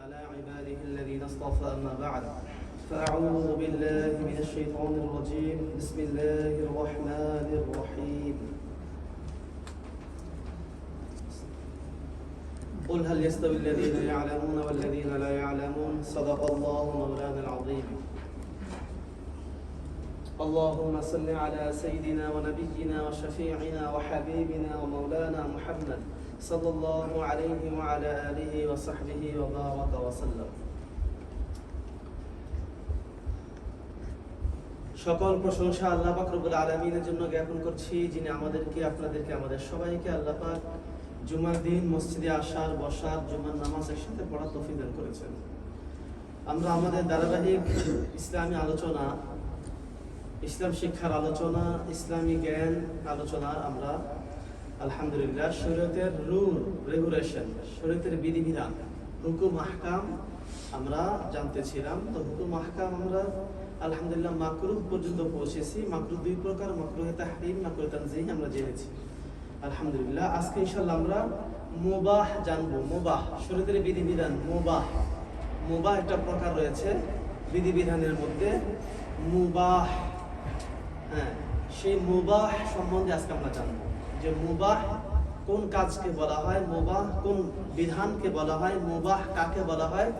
على عباده الذين اصطفى أما بعد. فأعوذ بالله من الشيطان الرجيم. بسم الله الرحمن الرحيم. قل هل يستوي الذين يعلمون والذين لا يعلمون؟ صدق الله مولانا العظيم. اللهم صل على سيدنا ونبينا وشفيعنا وحبيبنا ومولانا محمد. صلى الله عليه وعلى آله وصحبه وبارك وسلم সকল প্রশংসা আল্লাহ পাক রব্বুল আলামিনের জন্য জ্ঞাপন করছি যিনি আমাদেরকে আপনাদেরকে আমাদের সবাইকে আল্লাহ পাক জুমার দিন মসজিদে আসার বসার জুমার নামাজ একসাথে পড়ার তৌফিক দান করেছেন আমরা আমাদের ধারাবাহিক ইসলামী আলোচনা ইসলাম শিক্ষার আলোচনা ইসলামী জ্ঞান আলোচনার আমরা আলহামদুলিল্লাহ শরীয়তের রুল রেগুলেশন শরীয়তের বিধিবিধান, হুকুম, আহকাম আমরা জানতেছিলাম। তো হুকুম, আহকাম আমরা আলহামদুলিল্লাহ মাকরুহ পর্যন্ত পৌঁছেছি। মাকরুহ দুই প্রকার, মাকরুহ তাহরিম, মাকরুহ তানজিহ আমরা জেনেছি। আলহামদুলিল্লাহ, আজকে ইনশাআল্লাহ আমরা মুবাহ জানব। মুবাহ শরীয়তের বিধিবিধান, মুবাহ। মুবাহ একটা প্রকার রয়েছে বিধিবিধানের মধ্যে। মুবাহ হ্যাঁ সেই মুবাহ সম্বন্ধে আজকে আমরা জানব। যে মুবাহ কোন কাজকে বলা হয়, মুবাহ কোন বিধানকে বলা হয়, মুবাহ কাকে বলা হয়,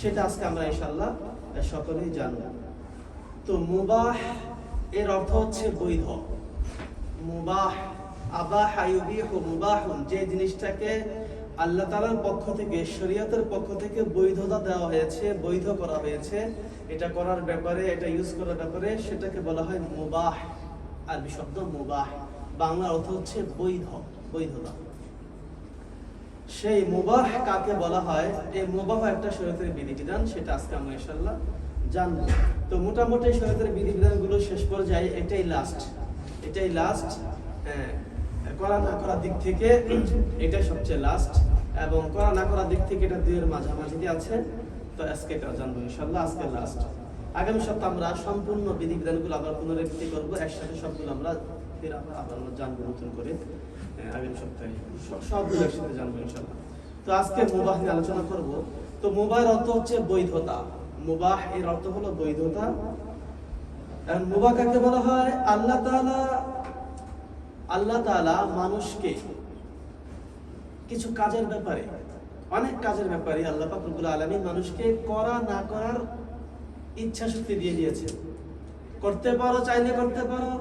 সেটা আজকে আমরা ইনশাল্লাহ সকলেই জানব। তো মুবাহ এর অর্থ হচ্ছে বৈধ। মুবাহ আবাহ মুবাহুন, যে জিনিসটাকে আল্লাহ তাআলার পক্ষ থেকে, শরীয়তের পক্ষ থেকে বৈধতা দেওয়া হয়েছে, বৈধ করা হয়েছে, এটা করার ব্যাপারে, এটা ইউজ করার ব্যাপারে সেটাকে বলা হয় মুবাহ। আরবি শব্দ মুবাহ। বাংলা অর্থ হচ্ছে বৈধ, বৈধতা। সেই মুবাহ কাকে বলা হয়? এই মুবাহ একটা শরীয়তের বিধিবিধান, সেটা আজকে আমরা ইনশাআল্লাহ জানব। তো মোটামুটি শরীয়তের বিধিবিধানগুলো শেষ পর্যায়ে এটাই লাস্ট এটাই লাস্ট হ্যাঁ করা না করার দিক থেকে এটাই সবচেয়ে লাস্ট এবং করা না করার দিক থেকে এটা দুইয়ের মাঝামাঝি আছে। তো আজকে এটা জানব ইনশাআল্লাহ, আজকে লাস্ট আগামী সপ্তাহে আমরা সম্পূর্ণ বিধিবিধানগুলো আবার পুনরাবৃত্তি করব, একসাথে সবগুলো আমরা ফের আবার আবার জানব নতুন করে আগামী সপ্তাহে। সবগুলো একসাথে জানব ইনশাআল্লাহ। তো আজকে মুবাহ নিয়ে আলোচনা করব। তো মুবাহের অর্থ হচ্ছে বৈধতা। মুবাহ এর অর্থ হলো বৈধতা। মুবাহ কাকে বলা হয়? আল্লাহ তাআলা আল্লাহ তাআলা মানুষকে কিছু কাজের ব্যাপারে অনেক কাজের ব্যাপারে আল্লাহ পাক রব্বুল আলামিন মানুষকে করা না করার ইচ্ছা শক্তি দিয়ে দিয়েছে করতে পারো চাইলে করতে পারো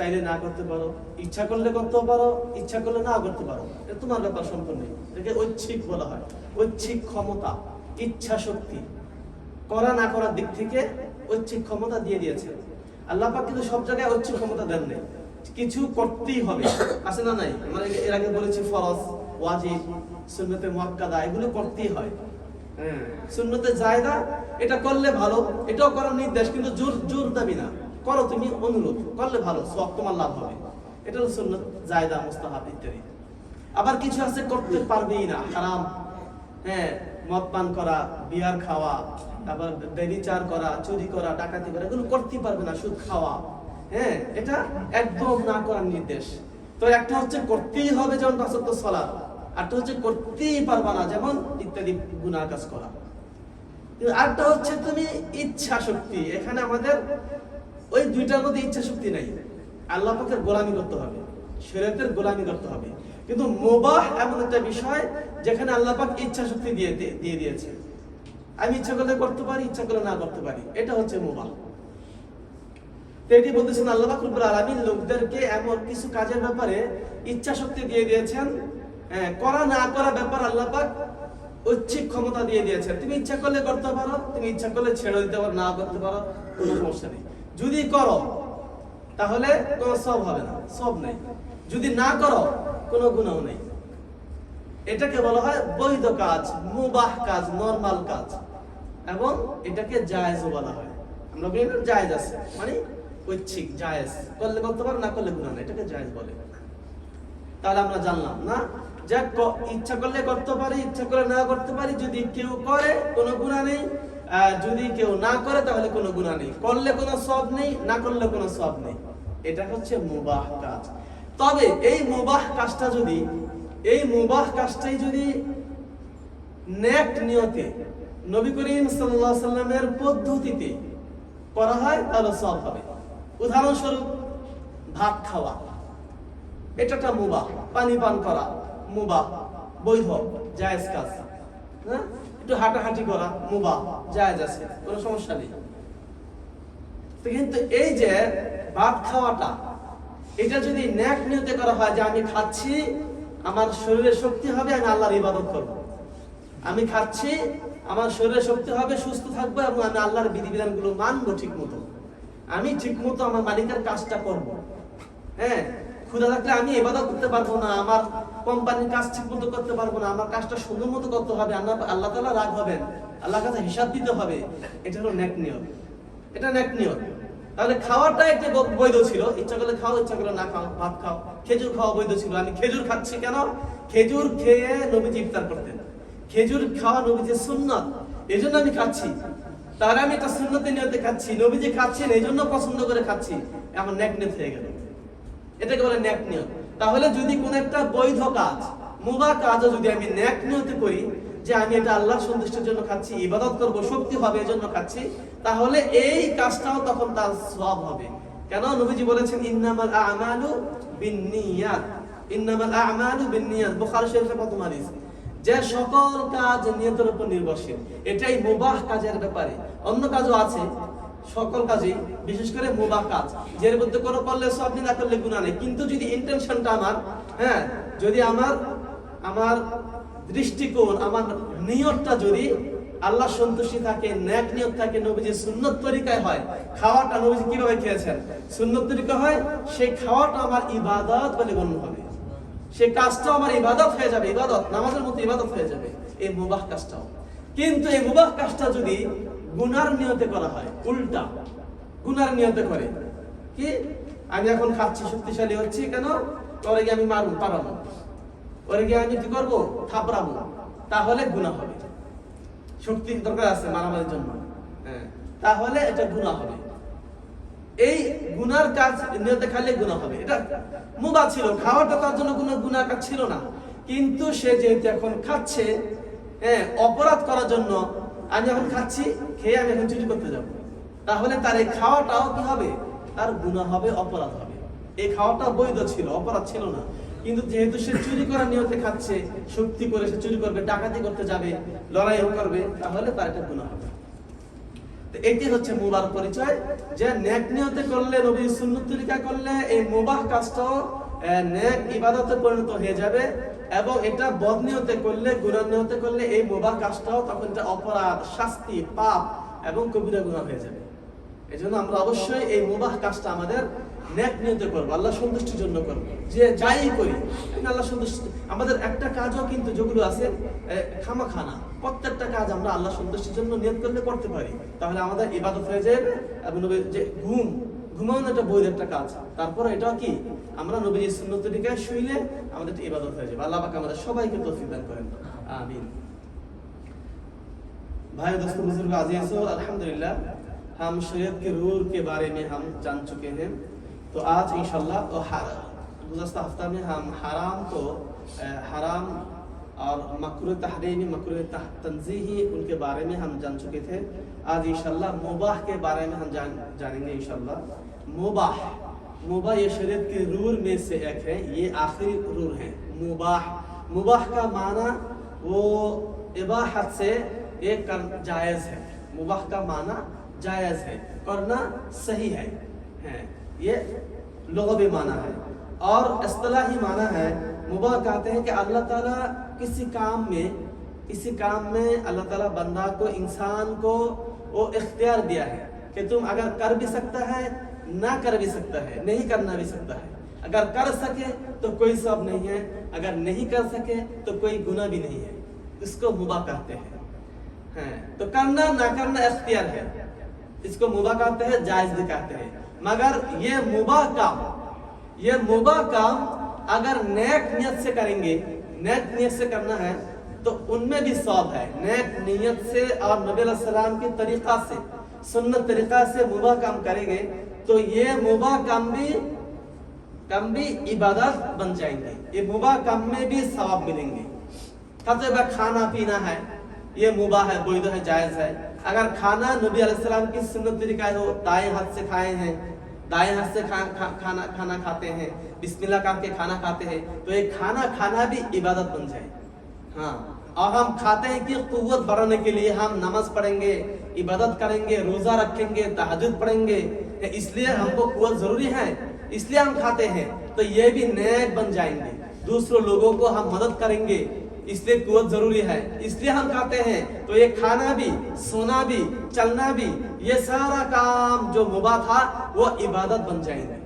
চাইলে না করতে পারো, ইচ্ছা করলে করতে পারো, ইচ্ছা করলে না করতে পারো। এটা তোমার ব্যাপার সম্পূর্ণ। এটাকে ঐচ্ছিক বলা হয়। ঐচ্ছিক ক্ষমতা, ইচ্ছা শক্তি। করা না করার দিক থেকে ঐচ্ছিক ক্ষমতা দিয়ে দিয়েছে। আল্লাহ পাক কিন্তু সব জায়গায় ঐচ্ছিক ক্ষমতা দেন নেই। কিছু করতেই হবে। আছে না নাই? মানে এর আগে বলেছি ফরজ, ওয়াজিব, সুন্নতে মুআক্কাদা এগুলো করতেই হয়। হ্যাঁ। সুন্নতে জায়দা এটা করলে ভালো, এটাও করার নির্দেশ, কিন্তু জোর জোর দাবি না। করো তুমি অনুরোধ, করলে ভালো সব তোমার লাভ হবে। এটা হলো সুন্নত, জায়দা, মুস্তাহাব ইত্যাদি। আবার কিছু আছে করতে পারবেই না, হারাম। হ্যাঁ মদ পান করা, বিয়ার খাওয়া, তারপর বেবিচার করা, চুরি করা, ডাকাতি করা, এগুলো করতেই পারবে না, সুদ খাওয়া। হ্যাঁ এটা একদম না করার নির্দেশ। তো একটা হচ্ছে করতেই হবে যেমন পাঁচত্ব সলা আরটা হচ্ছে করতেই পারবা না যেমন ইত্যাদি গুনাহ কাজ করা। হচ্ছে তুমি ইচ্ছা শক্তি। এখানে আমাদের ওই দুইটার মধ্যে ইচ্ছা শক্তি নাই। আল্লাহ পাকের গোলামি করতে হবে গোলামি করতে হবে। কিন্তু মোবাহ এমন একটা বিষয় যেখানে আল্লাহ পাক ইচ্ছা শক্তি দিয়ে দিয়ে দিয়ে দিয়েছে। আমি ইচ্ছা করলে করতে পারি ইচ্ছা করলে না করতে পারি। এটা হচ্ছে মোবাহ। তো এটি বলতেছেন আল্লাহ পাক রব্বুল লোকদেরকে এমন কিছু কাজের ব্যাপারে ইচ্ছা শক্তি দিয়ে দিয়েছেন। হ্যাঁ, করা না করা ব্যাপার আল্লাহ পাক ঐচ্ছিক ক্ষমতা দিয়ে দিয়েছেন। তুমি ইচ্ছা করলে করতে পারো, তুমি ইচ্ছা করলে ছেড়ে দিতে পারো, না করতে পারো, কোনো সমস্যা নেই। যদি করো, তাহলে কোনো সব হবে না, সব নেই। যদি না করো, কোনো গুণও নেই। এটাকে বলা হয় বৈধ কাজ, মুবাহ কাজ, নর্মাল কাজ। এবং এটাকে জায়েজ বলা হয়। আমরা বলি জায়েজ আছে মানে ঐচ্ছিক, জায়েজ। করলে করতে পারো, না করলে গুণা নেই। এটাকে জায়েজ বলে। তাহলে আমরা জানলাম, না? যে ইচ্ছা করলে করতে পারি, ইচ্ছা করে না করতে পারি, যদি কেউ করে, কোনো গুণা নেই। যদি কেউ না করে, তাহলে কোনো গুণা নেই। করলে কোনো সব নেই, না করলে কোনো সব নেই। এটা হচ্ছে মুবাহ কাজ। তবে এই মুবাহ কাজটা যদি, এই মুবাহ কাজটাই যদি নিয়তে নবী করিম সাল্লামের পদ্ধতিতে করা হয়, তাহলে সব হবে। উদাহরণস্বরূপ, ভাত খাওয়া। এটা একটা মুবাহ, পানি পান করা। মুবাহ বৈধ, জায়েজ কাজ। হ্যাঁ? একটু হাঁটাহাঁটি করা মুবাহ জায়েজ আছে, কোনো সমস্যা নেই। কিন্তু এই যে ভাত খাওয়াটা, এটা যদি ন্যাক নিয়তে করা হয় যে আমি খাচ্ছি, আমার শরীরে শক্তি হবে, আমি আল্লাহর ইবাদত করব। আমি খাচ্ছি, আমার শরীরে শক্তি হবে, সুস্থ থাকব এবং আমি আল্লাহর বিধিবিধানগুলো মানবো ঠিক মতো আমি ঠিক মতো আমার মালিকের কাজটা করব। হ্যাঁ? ক্ষুধা থাকলে আমি এবাদত করতে পারব না, আমার কোম্পানির কাজ ঠিক মতো করতে পারব না, আমার কাজটা সুন্দর মতো করতে হবে, আল্লাহ আল্লাহ তালা রাগ হবেন আল্লাহ কাছে হিসাব দিতে হবে, এটা হলো ন্যাক নিয়ম এটা ন্যাক নিয়ম তাহলে খাওয়াটা একটা বৈধ ছিল, ইচ্ছা করলে খাও, ইচ্ছা করলে না খাও, ভাত খাও। খেজুর খাওয়া বৈধ ছিল, আমি খেজুর খাচ্ছি কেন? খেজুর খেয়ে নবীজি ইফতার করতেন। খেজুর খাওয়া নবীজির সুন্নত এই জন্য আমি খাচ্ছি। তাহলে আমি এটা সুন্নতে নিয়তে খাচ্ছি, নবীজি খাচ্ছেন এই জন্য পছন্দ করে খাচ্ছি। আমার ন্যাক নিয়ত হয়ে গেল। এটাকে বলে ন্যাক নিয়ত। তাহলে যদি কোন একটা বৈধ কাজ, মুবা কাজও যদি আমি ন্যাক নিয়তে করি, যে আমি এটা আল্লাহর সন্তুষ্টির জন্য খাচ্ছি, ইবাদত করব, শক্তি হবে এজন্য খাচ্ছি, তাহলে এই কাজটাও তখন তার সব হবে। কেন? নবীজি বলেছেন, ইন্নামাল আমালু বিন্নিয়াত। ইন্নামাল আমালু বিন্নিয়াত। বুখারী শরীফের প্রথম হাদিস। যে সকল কাজ নিয়তের উপর নির্ভরশীল। এটাই মুবাহ কাজের ব্যাপারে। অন্য কাজও আছে। সকল কাজে বিশেষ করে মুবাহ কাজ, যের মধ্যে কোনো করলে সব না করলে গুনাহ নেই। কিন্তু যদি ইন্টেনশনটা আমার হ্যাঁ যদি আমার আমার দৃষ্টিকোণ, আমার নিয়তটা যদি আল্লাহ সন্তুষ্টি থাকে, ন্যাক নিয়ত থাকে নবীজি সুন্নত তরিকায় হয়, খাওয়াটা নবীজি কীভাবে খেয়েছেন? সুন্নত তরিকা হয় সেই খাওয়াটা আমার ইবাদত বলে গণ্য হবে। সেই কাজটাও আমার ইবাদত হয়ে যাবে, ইবাদত, নামাজের মতো ইবাদত হয়ে যাবে, এই মুবাহ কাজটাও। কিন্তু এই মুবাহ কাজটা যদি গুনার নিয়তে করা হয়, উল্টা। গুনার নিয়তে করে। কি? আমি এখন খাচ্ছি, শক্তিশালী হচ্ছি, কেন? ওরে গিয়ে আমি মারবো পারাবো ওরে গিয়ে আমি কি করব? থাপড়াবো। তাহলে গুনাহ হবে। শক্তি দরকার আছে মারামারির জন্য। হ্যাঁ। তাহলে এটা গুনাহ হবে। এই গুনার কাজ নিয়তে খাইলে গুনাহ হবে। এটা মুবা ছিল খাওয়াটা তার জন্য কোনো গুনার কাজ ছিল না। কিন্তু সে যেহেতু এখন খাচ্ছে হ্যাঁ অপরাধ করার জন্য আমি এখন খাচ্ছি, খেয়ে আমি এখন চুরি করতে যাব। তাহলে তার এই খাওয়াটাও কি হবে? তার গুনাহ হবে, অপরাধ হবে। এই খাওয়াটা বৈধ ছিল, অপরাধ ছিল না। কিন্তু যেহেতু সে চুরি করার নিয়তে খাচ্ছে, শক্তি করে সে চুরি করবে, ডাকাতি করতে যাবে, লড়াইও করবে, তাহলে তার এটা গুনাহ হবে। এটি হচ্ছে মুবার পরিচয়। যে ন্যাক নিয়তে করলে নবী সুন্নত তরিকা করলে, এই মুবাহ কাজটাও নেক ইবাদতে পরিণত হয়ে যাবে। এবং এটা বদ নিয়তে করলে গুনাহ নিয়তে করলে এই মুবাহ কাজটাও তখন এটা অপরাধ, শাস্তি, পাপ এবং কবিরা গুনাহ হয়ে যাবে। এই জন্য আমরা অবশ্যই এই মুবাহ কাজটা আমাদের নেক নিয়তে করব, আল্লাহ সন্তুষ্টির জন্য করব। যে যাই করি আল্লাহ সন্তুষ্টি, আমাদের একটা কাজও কিন্তু যেগুলো আছে খামা খানা প্রত্যেকটা কাজ আমরা আল্লাহ সন্তুষ্টির জন্য নিয়ত করলে করতে পারি। তাহলে আমাদের ইবাদত হয়ে যাবে এবং যে ঘুম ঘুমানো একটা বৈধ একটা কাজ তারপরে এটাও কি আমরা নবীর সুন্নত দিকে শুইলে আমাদের একটা ইবাদত হয়ে যাবে আল্লাহ পাক আমাদের সবাইকে তৌফিক দান করেন আমিন भाई दोस्तों बुजुर्ग अजीज हो अल्हम्दुलिल्लाह हम शरीयत के रूल के बारे में हम जान चुके हैं तो आज इंशाल्लाह तो गुजशत हफ्ता में हम हराम को अ, हराम और मकरू तहरीमी मकरू तंजीही उनके बारे में हम जान चुके थे आज इंशाल्लाह मुबाह के बारे में हम जान जानेंगे इंशाल्लाह मुबाह। मुबाह ये शरीयत के रूर में से एक है, ये आखिरी रूल है। मुबाह। मुबाह का माना वो इबाहत से एक कर जायज़ है। मुबाह का माना जायज़ है करना सही है। हैं, ये लुगवी माना है। और इस्तिलाही माना है, मुबाह कहते हैं कि अल्लाह ताला किसी काम में, किसी काम में अल्लाह ताला बंदा को, इंसान को वो इख्तियार दिया है कि तुम अगर कर भी सकता है ना कर भी सकता है, नहीं करना भी सकता है। अगर कर सके तो कोई सब नहीं है, अगर नहीं कर सके तो कोई गुना भी नहीं है। इसको मुबा कहते हैं। हैं तो करना, ना करना इख्तियार है। इसको मुबा कहते हैं, जायज़ भी कहते हैं। मगर ये मुबा काम, ये मुबा काम अगर नेक नियत से करेंगे, नेक नियत से करना है तो उनमें भी सवाब है। नेक नियत से और नबी सलाम के तरीका से, सुन्नत तरीका से मुबा काम करेंगे तो ये मुबा काम भी काम भी इबादत बन जाएँगे। ये मुबा काम में भी सवाब मिलेंगे। तब खाना पीना है ये मुबाह है वैध है जायज़ है। अगर खाना नबी अलैहिस्सलाम की सुन्नत तरीका है हो दाएँ हाथ से खाए हैं दाएँ हाथ से खा, खा, खाना खाना खाते हैं बिस्मिल्लाह काम के खाना खाते हैं तो ये खाना खाना भी इबादत बन जाए। हाँ और हम खाते हैं कि कुव्वत बढ़ाने के लिए हम नमाज़ पढ़ेंगे इबादत करेंगे, रोजा रखेंगे तहजद पढ़ेंगे। इसलिए हमको कुव्वत ज़रूरी है, इसलिए हम खाते हैं तो ये भी नेक बन जाएँगे। दूसरों लोगों को हम मदद करेंगे, इसलिए कुव्वत ज़रूरी है। इसलिए हम खाते हैं तो ये खाना भी, सोना भी, चलना भी, ये सारा काम जो मुबा था, वो इबादत बन जाएँगे।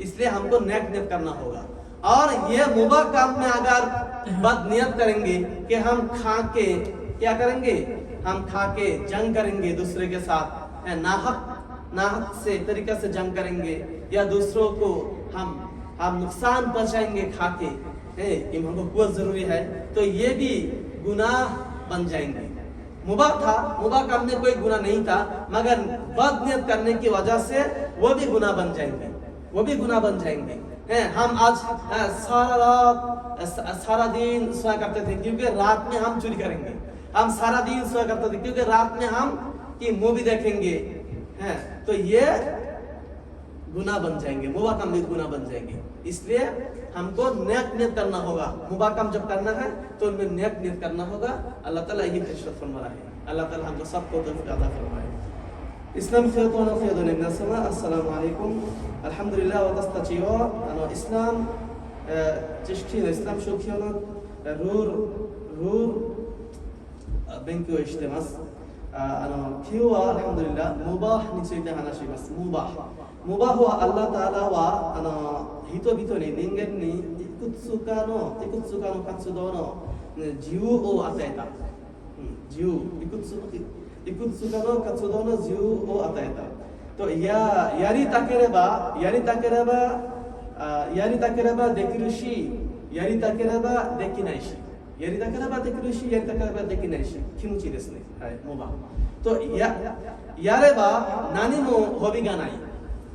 इसलिए हमको नेक नियत करना होगा। और ये मुबा काम में अगर बद नियत करेंगे कि हम खा के क्या करेंगे? हम खा के जंग करेंगे दूसरे के साथ। नाहक नाहक से तरीका से जंग करेंगे या दूसरों को हम हम नुकसान पहुंचाएँगे खा के हमको कुवत ज़रूरी है। तो ये भी गुनाह बन जाएँगे। मुबा था मुबा में कोई गुना नहीं था, मगर बद नियत करने की वजह से वो भी गुना बन जाएँगे। वो भी गुना बन जाएँगे। हैं हम आज सारा रात सारा दिन सोया करते थे, क्योंकि रात में हम चोरी करेंगे। हम सारा दिन सोया करते थे, क्योंकि रात में हम की मूवी देखेंगे, हैं। तो ये गुना बन जाएँगे मुबा कम भी गुना बन जाएँगे। इसलिए हमको नेक नियत करना होगा। मुबा कम जब करना है तो उनमें नेक नियत करना होगा। अल्लाह ताला ये फरशत फरमा है अल्लाह ताला हमको सबको तौफीक अता फरमाए। इस्लाम اسلام خيطون خيطون من السماء السلام عليكم الحمد لله وتستطيعوا انا اسلام تشكيل اسلام شو كيونات रूर रूर 勉強してます。あの今日はアルハムドリラムバーについて話します。ムバー。ムバーはアッラタラはあの人々に人間にいくつかのいくつかの活動の自由を与えた、うん自由。いくついくつかの活動の自由を与えた。とややりたければやりたければあやりたければできるしやりたければできないし。やりたければできるしやりたければできないし気持ちいいですね。はい。モバとややれば何もホビがない。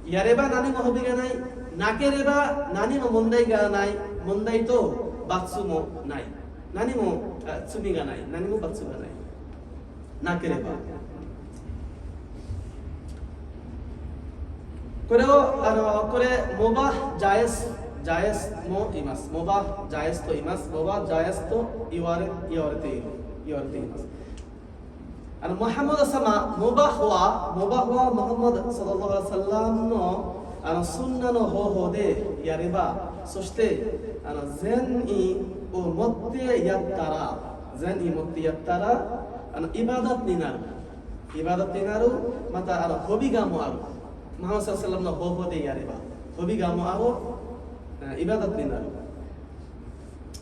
やれば何もホビがない。なければ何も問題がない。問題と罰もない。何もあ罪がない。何も罰がない。なければ。これをあのこれモバジャエス জায়স্মো ইমাস, মোবাহ জায়স্ত ইমাস, মোবাহ জায়স্ত ইওয়ারে ইওয়ারতে ইওয়ারতে ইমাস আর মোহাম্মদ আসামা মোবাহ হওয়া মোবাহ হওয়া মোহাম্মদ সাল্লাল্লাহু আলাইহি সাল্লাম নো, আন সুন্নানো হো হো দে ইয়ারিবা সস্তে, আন জেন ই ও মতে ইয়াত্তারা, জেন ই মতে ইয়াত্তারা, আন ইবাদত নিনার, ইবাদত নিনারু, মাতা আর হবিগামো আর। মোহাম্মদ সাল্লাল্লাহু আলাইহি সাল্লাম নো হো হো দে ইয়ারিবা হবিগামো আরও イバダットになる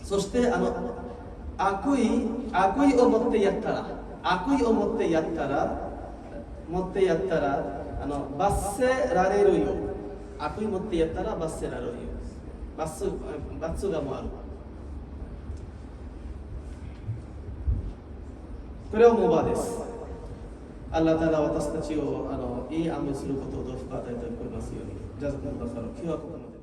そしてあの悪意悪意を持ってやったら悪意を持ってやったら持ってやったらあの罰せられるよ悪意持ってやったら罰せられるよ罰罰がもある。これはモバです。アラタラ私たちをあのいい雨することをどうか与えてくれますように。ジャズ君だから今日はここまで